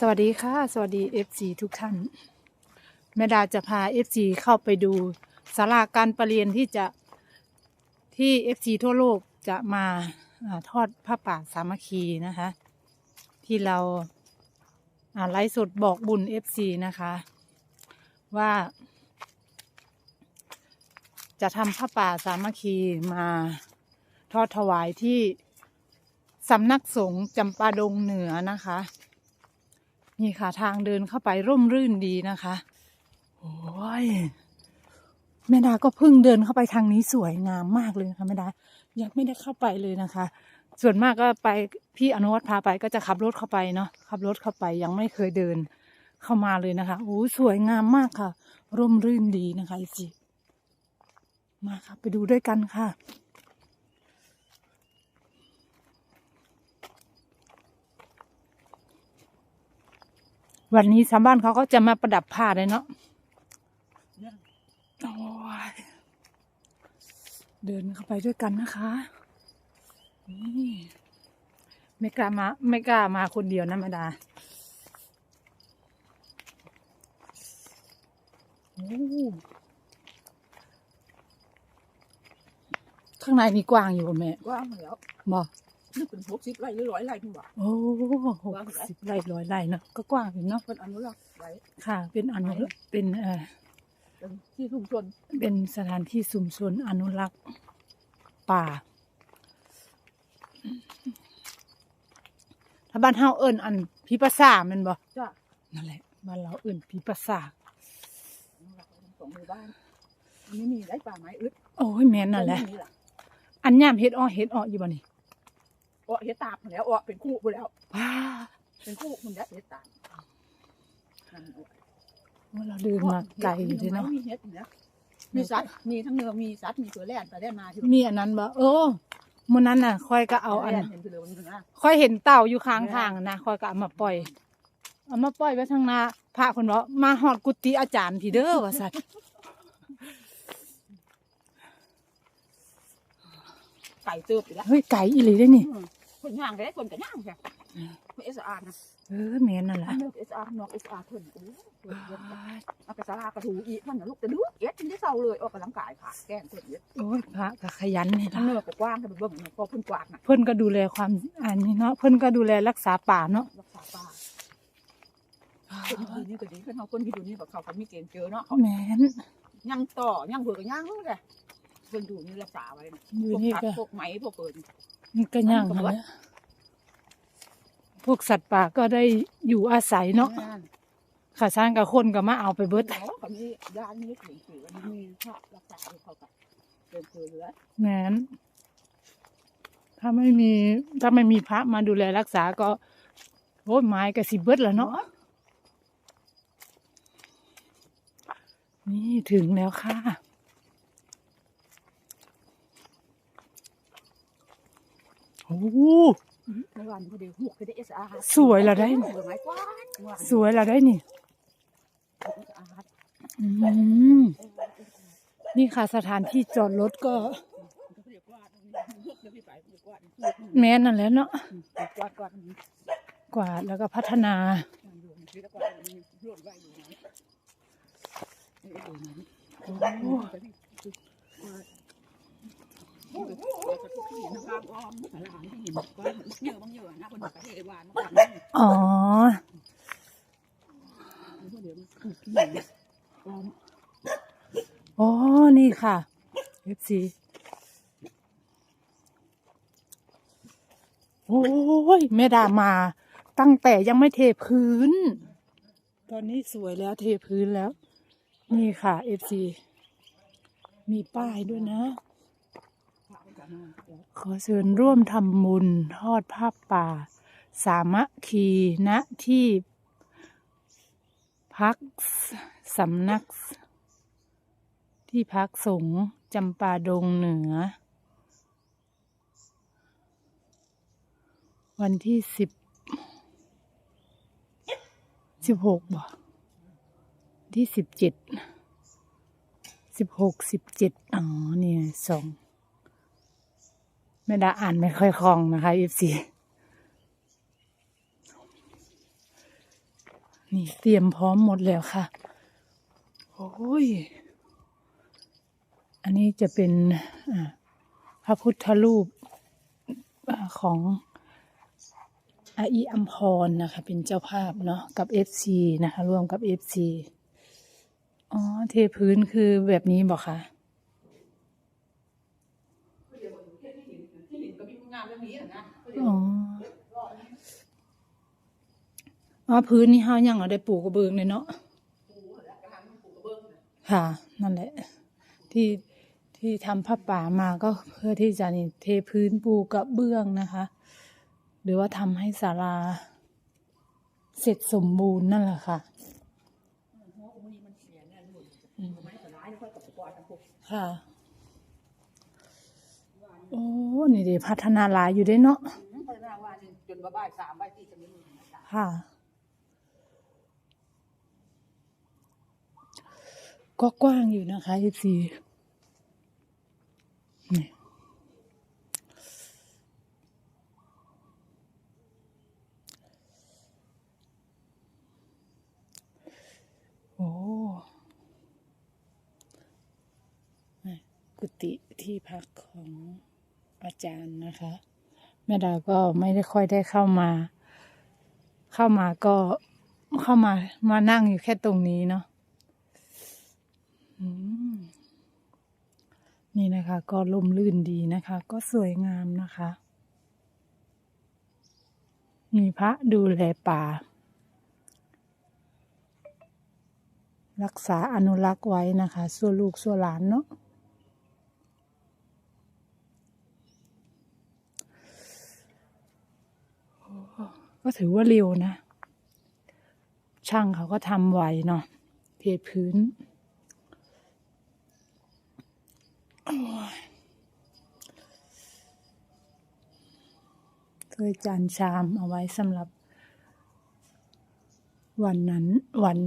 สวัสดีค่ะ สวัสดี FC ทุกท่าน แม่ดาจะพา FC เข้าไปดูศาลาการประเรียนที่จะที่ FC ทั่วโลกจะมาอาทอดผ้าป่าสามัคคีนะคะ ที่เราอ่าไลฟ์สดบอกบุญ FC นะคะ ว่า จะทำผ้าป่าสามัคคีมาทอดถวายที่สำนักสงฆ์จำปาดงเหนือนะคะ นี่ค่ะทางเดินเข้าไปร่มรื่นดีนะคะโอ้ยแม่ดาก็เพิ่งเดินเข้าไปทางนี้สวยงามมากเลยนะคะแม่ดายังไม่ได้เข้าไปเลยนะคะ ส่วนมากก็ไปพี่อนุวัฒน์พาไปก็จะขับรถเข้าไปเนาะขับรถเข้าไปยังไม่เคยเดินเข้ามาเลยนะคะโอ้สวยงามมากค่ะ ร่มรื่นดีนะคะอีจีมาค่ะ ไปดูด้วยกันค่ะ วันนี้ชาวบ้านเขาก็จะมาประดับผ้าเลยเนาะโอ้ยเดินเข้าไปด้วยกันนะคะ นี่ไม่กล้ามา ไม่กล้ามาคนเดียวนะแม่ดาโอ้ข้างในนี่กว้างอยู่บ่แม่ กว้างแล้วบอก นึกเป็นหกสิบไร่หรือร้อยไร่พี่บอกโอ้หกสิบไร่ร้อยไร่เนาะก็กว้างอยู่เนาะเป็นอนุรักษ์ไว้ค่ะ เป็นอนุรักษ์เป็นเอ่อเป็นที่ชุมชนเป็นสถานที่ชุมชนอนุรักษ์ป่าถ้าบ้านเฮาเอิ้นอันพิปษาแมันบ่จ้ะนั่นแหละบ้านเราเอิ้นพิปษาอนุรักษ์ไว้ทั้งสองหมู่บ้านอันนี้มีไร่ป่าไม้อึดโอ้ยแม่นนั่นแหละนี่ล่ะอันยามเฮ็ดอ้อเฮ็ดอ้ออยู่บ่นี่ อ้อเฮ็ดตาบแล้วอ้อเป็นคู่ไปแล้วว้าเป็นคู่คุณแล้วเฮ็ดตาบนั่นอ้อว่าเราเดินมาไกลอยู่เนาะมีเฮ็ดเนี่ยมีสัตว์มีทั้งเนื้อมีสัตว์มีตัวแล่นไปแล่นมาที่มีอันนั้นบ่เออมื้อนั้นน่ะค่อยก็เอาอันแล่นเห็นไปเลยวันนี้นะค่อยเห็นเต่าอยู่ข้างทางนะค่อยก็เอามาปล่อย เอามาปล่อยไว้ทางหน้าพระคนบอกมาหอดกุฏิอาจารย์พี่เด้อว่าสัตว์ ไก่เติบอยู่แล้วเฮ้ยไก่อีหลีได้นี่อืมคนย่างได้คนก็ย่างแค่ไม่เอสอาร์นะเออแม่นนั่นแหอัละนเนื้อเอสอาร์นอกเอสอาร์เพิ่นโอ้ยเพิ่นเยอะจังเอาไปสลากระถูอีกมันนะลูกแต่ดูเอ็ดจนได้เศร้าเลยออกกำลังกายค่ะแกล้งเพิ่นเอ็ดโอ้ยพระก็ขยันนี่ทั้งนะเนื้อก็กว้างแต่เป็นเบิ่งเนี่ยพอเพิ่นกวาดน่ะเพิ่นก็ดูแลความอันนี้เนาะเพิ่นก็ดูแลรักษาป่าเนาะรักษาป่าคนดีนี่ก็ดีเพิ่นเฮาคนที่ดูนี่แบบเขาก็มีเกณฑ์เจอเนาะเขาแม่นยังต่อยังเผื่อก็ยังเลย เพิ่นดูนี่รักษาไว้นะอยู่พวกนี่ผักก็พวกไหมพวกเปิดนี่ก็ย่างมาแล้วพวกสัตว์ป่าก็ได้อยู่อาศัยเนาะนั่นขาช้างกับคนก็มาเอาไปเบิดเนาะเขามียานี่ถึงถือว่ามีพระรักษาให้เขาก็เป็นเพื่อเหลือแม่นถ้าไม่มีถ้าไม่มีพระมาดูแลรักษาก็โอ้ยไม้ก็สิเบิดแล้วเนาะนี่ถึงแล้วค่ะ โอ้โหในวันพอดีหุกก็ได้เอสวยละได้สวยแล้วได้นี่นี่ค่ะสถานที่จอดรถก็ แม่นั่นแหละเนาะกวาดกวาดกวาดแล้วก็พัฒนาโอ้ อ๋อ อ๋อ นี่ค่ะ FC โอ้ยแม่ดามาตั้งแต่ยังไม่เทพื้น ตอนนี้สวยแล้วเทพื้นแล้ว นี่ค่ะ FC มีป้ายด้วยนะ ขอเชิญร่วมทำบุญทอดผ้าป่า สามัคคีณที่ พักสำนัก ที่พักสงฆ์จำปาดงเหนือ วันที่สิบสิบหกบ่ที่สิบเจ็ดสิบหกสิบเจ็ดอ๋อเนี่ยสอง ไม่ได้อ่านไม่ค่อยคล่องนะคะอีซีนี่เตรียมพร้อมหมดแล้วค่ะ โอ้ย อันนี้จะเป็นพระพุทธรูปอของอาอีอัมพรนะคะ เป็นเจ้าภาพเนาะกับเอฟซีนะคะ ร่วมกับเอฟซีอ๋อ เทพื้นคือแบบนี้บอกค่ะ อ๋ออ๋อพื้นนี่เฮายังเอาได้ปลูกกระเบืองเลยเนาะค่ะ นั่นแหละ ที่ที่ทำผ้าป่ามาก็เพื่อที่จะนี่เทพื้นปูกระเบื้องนะคะ หรือว่าทำให้ศาลาเสร็จสมบูรณ์นั่นแหละค่ะอืมค่ะ โอ้นี่เดีพัฒนาหลายอยู่เด้เนาะพัฒนาว่านี่จนว่าบ่ายสามบ่ายสี่จะมีมือนะจ๊ะค่ะก็กว้างอยู่นะคะยี่สีนี่โอ้นี่กุฏิที่พักของ อาจารย์นะคะ แม่ดาก็ไม่ได้ค่อยได้เข้ามา เข้ามาก็เข้ามามานั่งอยู่แค่ตรงนี้เนาะนี่นะคะ ก็ลมลื่นดีนะคะ ก็สวยงามนะคะ มีพระดูแลป่า รักษาอนุรักษ์ไว้นะคะส่วนลูกส่วนหลานเนาะ ก็ถือว่าเร็วนะ ช่างเขาก็ทำไวเนาะเทพื้นโอ้ยถ้วยจานชามเอาไว้สำหรับ วันนั้น วัน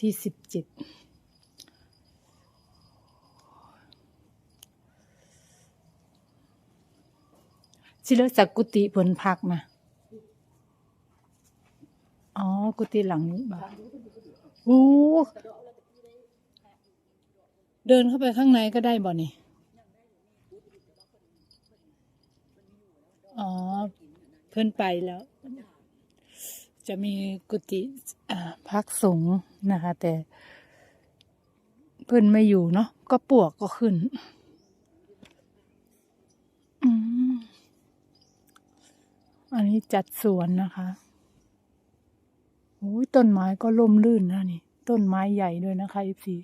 ที่สิบเจ็ดชิเลจากกุฏิผลพักนะ อ๋อ กุฏิหลังนี้บ่าโอ้เดินเข้าไปข้างในก็ได้บ่นี่ อ๋อ เพิ่นไปแล้ว จะมีกุฏิอ่าพักสงฆ์นะคะ แต่ เพิ่นไม่อยู่เนาะ ก็ปวกก็ขึ้นอืมอันนี้จัดสวนนะคะ ต้นไม้ก็ร่มรื่นนะนี่ ต้นไม้ใหญ่ด้วยนะคะอีพี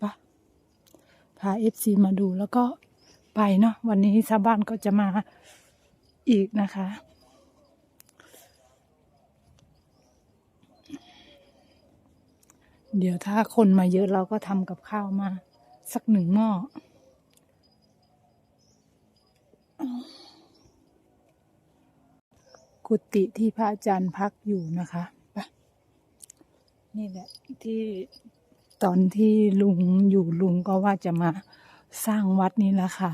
ปะพาเอฟซีมาดูแล้วก็ไปเนาะวันนี้ชาวบ้านก็จะมาอีกนะคะ เดี๋ยวถ้าคนมาเยอะเราก็ทำกับข้าวมา สักหนึ่งหม้อกุฏิที่พระอาจารย์พักอยู่นะคะไปนี่แหละที่ตอนที่ลุงอยู่ลุงก็ว่าจะมาสร้างวัดนี้แล้วค่ะ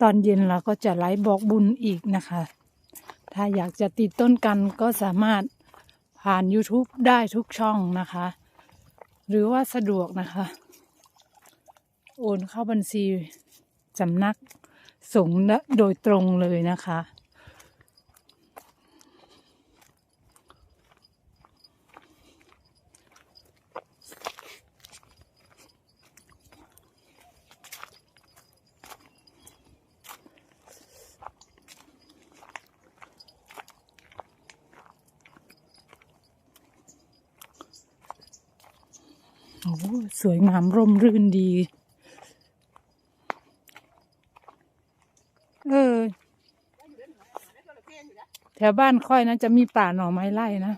ตอนเย็นเราก็จะไลฟ์บอกบุญอีกนะคะ ถ้าอยากจะติดต้นกันก็สามารถผ่าน YouTube ได้ทุกช่องนะคะ หรือว่าสะดวกนะคะ โอนเข้าบัญชีสำนักสงฆ์โดยตรงเลยนะคะ อ้สวยงามร่มรื่นดี เออ แถวบ้านค่อยนะจะมีป่าหน่อไม้ไร่นะ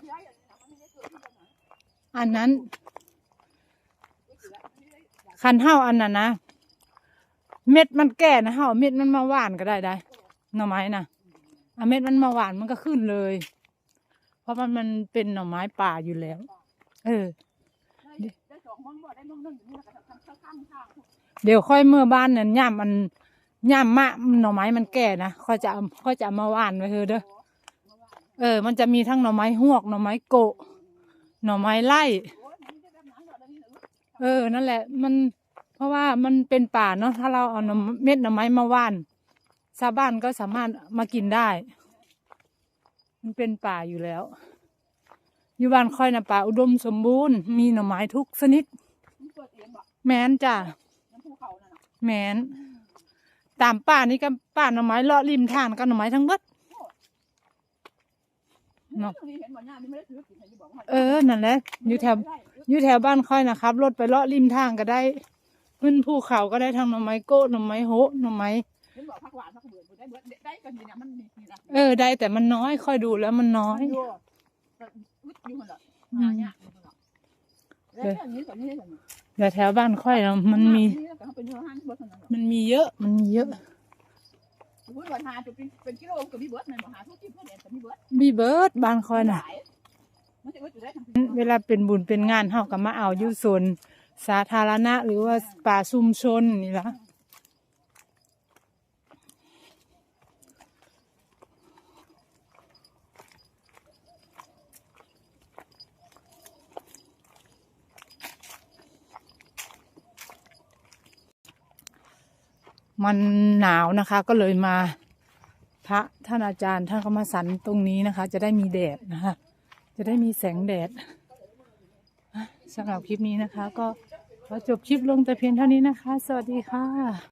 อันนั้น คันเท่าอันนั้นนะ เม็ดมันแก่นะเฮาเอาเม็ดมันมาหวานก็ได้ได้หน่อไม้นะอเม็ดมันมาหวานมันก็ขึ้นเลย เพราะมันมันเป็นหน่อไม้ป่าอยู่แล้ว เออ เดี๋ยวค่อยเมื่อบ้านนั้นย่ามมันย่ามมะหน่อไม้มันแก่นะค่อยจะค่อยจะมาหวานไว้เถอะเด้อเออ มันจะมีทั้งหน่อไม้หวกหน่อไม้โกะหน่อไม้ไล่เออ นั่นแหละ มันเพราะว่ามันเป็นป่าเนาะถ้าเราเอาเม็ดหน่อไม้มาว่านชาวบ้านก็สามารถมากินได้ มันเป็นป่าอยู่แล้ว อยู่บ้านค่อยนะป่าอุดมสมบูรณ์ มีหน่อไม้ทุกชนิดมันเปิดเองบ่แม้นจ้ะน้ำภูเขานั่นน่ะแม้นตามป่านี่ก็ป่าหน่อไม้เลาะริมทางก็หน่อไม้ทั้งเบิดเนาะตรงนี้เห็นบ่ย่านี่ไม่ได้ถือกินให้อยู่บอกว่าเออ นั่นแหละ อยู่แถว อยู่แถวบ้านค่อยนะครับ รถไปเลาะริมทางก็ได้ขึ้นภูเขาก็ได้ทั้งหน่อไม้โก้หน่อไม้โหหน่อไม้เห็นบอกผักหวานผักเบื่อบ่ได้เบิดได้กันนี่นะมันมีนี่นะเออ ได้แต่มันน้อย ค่อยดูแล้วมันน้อย อยู่ก็อึดอยู่หั่นล่ะหายากอยู่หั่นล่ะแล้วอย่างนี้ก็นี่ก็นี่แต่แถวบ้านค่อยนะมันมีนี่ก็เป็นเนื้อหันบ่เท่านั้นหรอกมันมีเยอะ มันมีเยอะ พูดว่าหาจะเป็นเป็นกิโลก็มีเบิดแม่นบ่หาทุกที่เพิ่นเห็นก็มีเบิดบีเบิร์ดบ้านค่อยน่ะหลายมันจะอึดอยู่ได้ทั้งเวลาเป็นบุญเป็นงานเฮาก็มาเอาอยู่โซนสาธารณะ หรือว่าป่าชุมชนนี่ละ มันหนาวนะคะ ก็เลยมา พระท่านอาจารย์ท่านก็มาสันตรงนี้นะคะ จะได้มีแดดนะคะ จะได้มีแสงแดดสำหรับคลิปนี้นะคะ ก็ขอจบคลิปลงแต่เพียงเท่านี้นะคะ สวัสดีค่ะ